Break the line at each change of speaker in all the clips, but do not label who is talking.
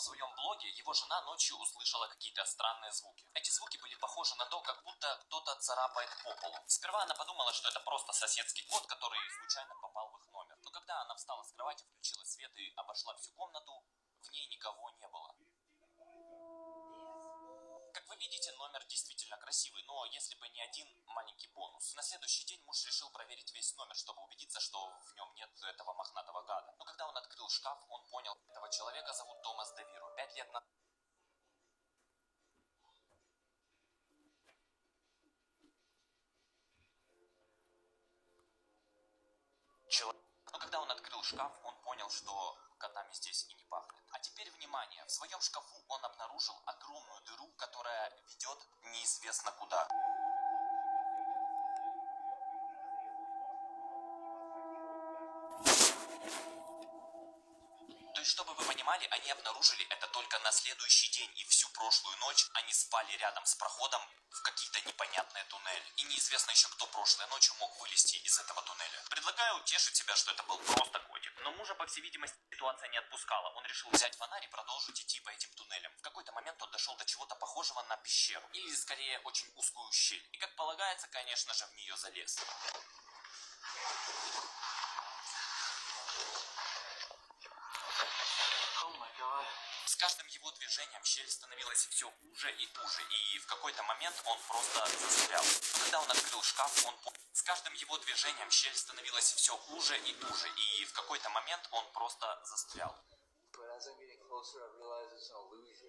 в своем блоге, его жена ночью услышала какие-то странные звуки. Эти звуки были похожи на то, как будто кто-то царапает по полу. Сперва она подумала, что это просто соседский кот, который случайно попал в их номер. Но когда она встала с кровати, включила свет и обошла всю комнату, в ней никого не было. Как вы видите, номер действительно красивый, но если бы не один маленький бонус. На следующий день муж решил проверить весь номер, чтобы убедиться, что в нем нет этого мохнатого гада. Но когда он открыл шкаф, он понял, этого человека зовут Томас Девиро. Пять лет назад. Но когда он открыл шкаф, он понял, что котами здесь и не пахнет. А теперь внимание, в своем шкафу он обнаружил огромную дыру, которая ведет неизвестно куда. То есть, чтобы вы понимали, они обнаружили это только на следующий день, и всю прошлую ночь они спали рядом с проходом в какие-то непонятные туннели. И неизвестно еще, кто прошлой ночью мог вылезти из этого туннеля. Предлагаю утешить себя, что это был просто котик. Но мужа, по всей видимости, ситуация не отпускала. Он решил взять фонарь и продолжить идти по этим туннелям. В какой-то момент он дошел до чего-то похожего на пещеру. Или, скорее, очень узкую щель. И, как полагается, конечно же, в нее залез. С каждым его движением щель становилась все уже и уже, и в какой-то момент он просто застрял. Когда он открыл шкаф, он С каждым его движением щель становилась все уже и уже, и в какой-то момент он просто застрял.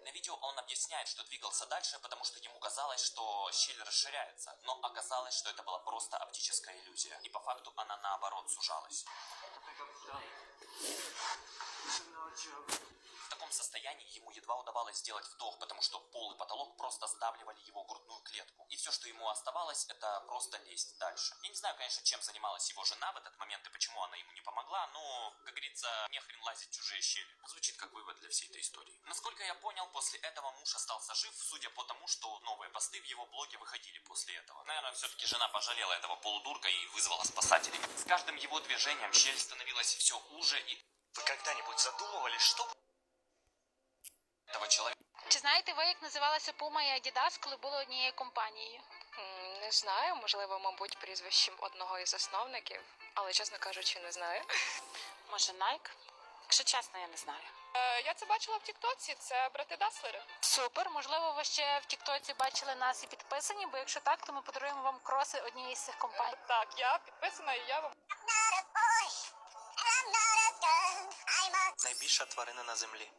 На видео он объясняет, что двигался дальше, потому что ему казалось, что щель расширяется, но оказалось, что это была просто оптическая иллюзия, и по факту она наоборот сужалась. В таком состоянии ему едва удавалось сделать вдох, потому что пол и потолок просто сдавливали его грудную клетку. И все, что ему оставалось, это просто лезть дальше. Я не знаю, конечно, чем занималась его жена в этот момент и почему она ему не помогла, но, как говорится, не хрен лазить в чужие щели. Звучит как вывод для всей этой истории. Насколько я понял, после этого муж остался жив, судя по тому, что новые посты в его блоге выходили после этого. Наверное, все-таки жена пожалела этого полудурка и вызвала спасателей. С каждым его движением щель становилась все уже и... Вы когда-нибудь задумывались, что?
Чи знаєте ви, як називалася Puma і Adidas, коли були однією компанією?
Не знаю, можливо, мабуть, прізвищем одного із засновників, але чесно кажучи, не знаю.
Може, Nike? Якщо чесно, я не знаю.
Е, я це бачила в Тіктоці, це брати Даслери.
Супер, можливо, ви ще в Тіктоці бачили нас і підписані, бо якщо так, то ми подаруємо вам кроси однієї з цих компаній.
Так, я підписана і я вам
Найбільша тварина на землі.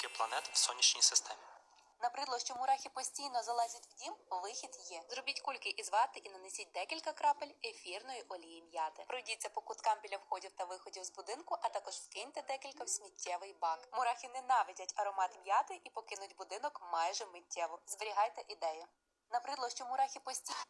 Скільки планет в сонячній системі?
Набридло, що мурахи постійно залазять в дім, вихід є. Зробіть кульки із вати і нанесіть декілька крапель ефірної олії м'яти. Пройдіться по куткам біля входів та виходів з будинку, а також вкиньте декілька в сміттєвий бак. Мурахи ненавидять аромат м'яти і покинуть будинок майже миттєво. Зберігайте ідею. Набридло, що мурахи постійно.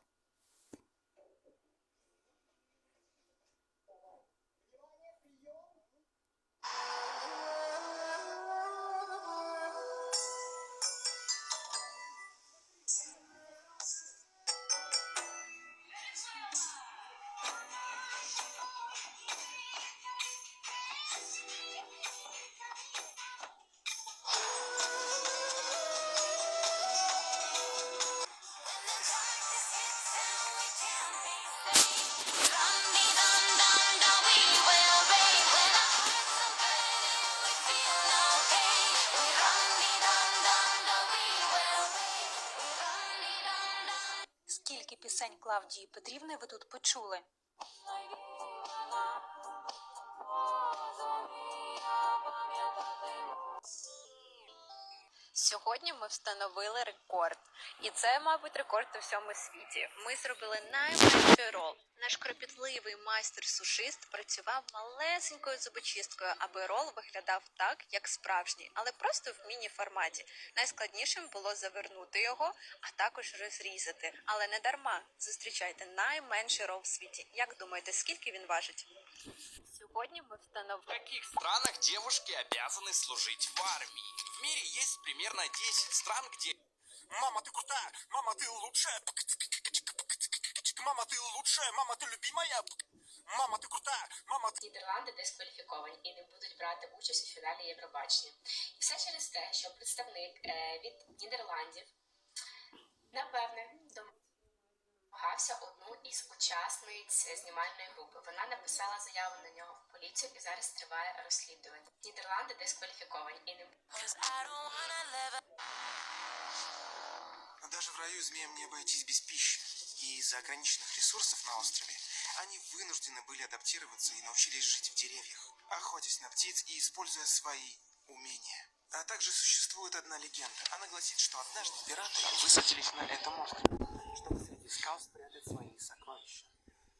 пісень Клавдії Петрівни ви тут почули?
Сьогодні ми встановили рекорд, і це, мабуть, рекорд у всьому світі. Ми зробили найменший рол. Наш кропітливий майстер-сушист працював малесенькою зубочисткою, аби рол виглядав так, як справжній, але просто в міні-форматі. Найскладнішим було завернути його, а також розрізати. Але не дарма. Зустрічайте найменший рол в світі. Як думаєте, скільки він важить? Сьогодні ми
В
встановили.
каких странах девушки обязаны служить в армии? В мире есть примерно 10 стран, где...
Мама, ты крутая, мама, ты лучшая. Мама, ты лучшая, мама, ты любимая.
Мама, ты крутая! Мама, ты...
Нідерланди дискваліфіковані і не будуть брати участь у фіналі Євробачення. І все через те, що представник е, від Нідерландів напевне домагався одну із учасниць знімальної групи. Вона написала заяву на нього в поліцію і зараз триває розслідування. Нідерланди дискваліфіковані і не
Но даже в раю змеям не обойтись без пищи. И из-за ограниченных ресурсов на острове они вынуждены были адаптироваться и научились жить в деревьях, охотясь на птиц и используя свои умения. А также существует одна легенда. Она гласит, что однажды пираты высадились на этом острове, чтобы среди скал спрятать свои сокровища.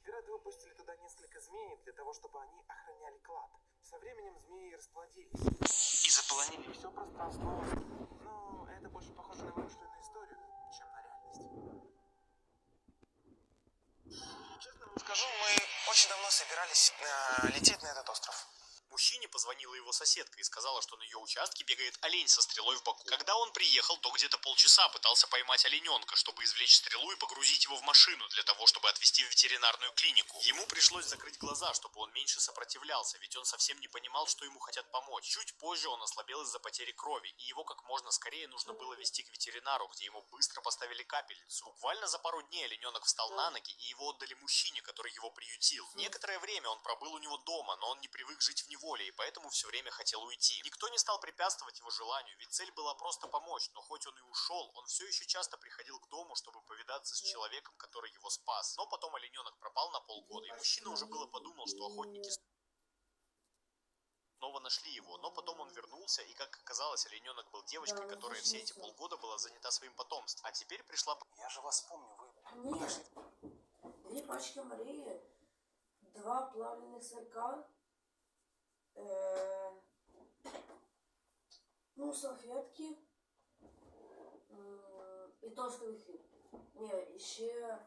Пираты выпустили туда несколько змей для того, чтобы они охраняли клад. Со временем змеи расплодились и заполонили все пространство. Но это больше похоже на вымышленную историю, чем на реальность. Честно вам скажу, мы очень давно собирались э, лететь на этот остров.
Мужчине позвонила его соседка и сказала, что на ее участке бегает олень со стрелой в боку. Когда он приехал, то где-то полчаса пытался поймать олененка, чтобы извлечь стрелу и погрузить его в машину для того, чтобы отвезти в ветеринарную клинику. Ему пришлось закрыть глаза, чтобы он меньше сопротивлялся, ведь он совсем не понимал, что ему хотят помочь. Чуть позже он ослабел из-за потери крови, и его как можно скорее нужно было вести к ветеринару, где ему быстро поставили капельницу. Буквально за пару дней олененок встал на ноги, и его отдали мужчине, который его приютил. Некоторое время он пробыл у него дома, но он не привык жить в неволе, и поэтому все время хотел уйти. Никто не стал препятствовать его желанию, ведь цель была просто помочь, но хоть он и ушел, он все еще часто приходил к дому, чтобы повидаться с человеком, который его спас. Но потом олененок пропал на полгода, и мужчина уже было подумал, что охотники снова нашли его, но потом он вернулся, и, как оказалось, олененок был девочкой, которая все эти полгода была занята своим потомством. А теперь пришла
Я же вас помню, вы...
Нет. Две пачки Марии, два плавленых сырка, ну, салфетки м, и тостовый хлеб. Не, еще